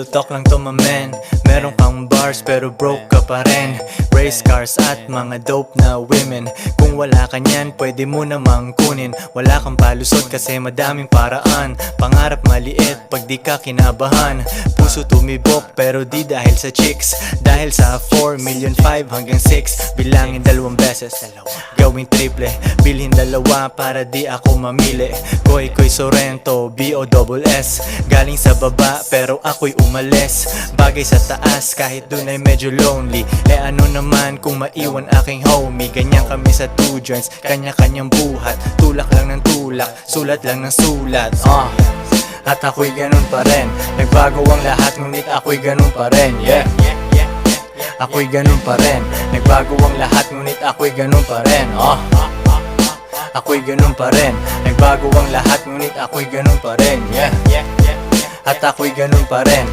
Real talk lang to my man. Meron kang bars pero broke ka pa rin. Race cars at mga dope na women. Kung wala ka niyan pwede mo namang kunin. Wala kang palusot kasi madaming paraan. Pangarap maliit pag di ka kinabahan Puso tumibok pero di dahil sa chicks. Dahil sa 4 million 5 hanggang 6 Bilangin dalawang beses. Gawing triple Bilhin dalawa para di ako mamili. Koy Koy Sorrento B-O-S-S Galing sa baba pero ako'y umalis. Bagay sa taas kahit dun ay medyo lonely. Eh ano naman kung maiwan aking homie? Ganyan kami sa two joints Kanya-kanyang buhat. Tulak lang ng tulak Sulat lang ng sulat Ah At ako'y ganun pa rin. Nagbago ang lahat ngunit ako'y ganun pa rin. Yeah. Ako'y ganun pa rin. Nagbago ang lahat ngunit ako'y ganun pa rin. Ah Ako'y ganun pa rin. Nagbago ang lahat ngunit ako'y ganun pa rin. Yeah. At ako'y ganun pa rin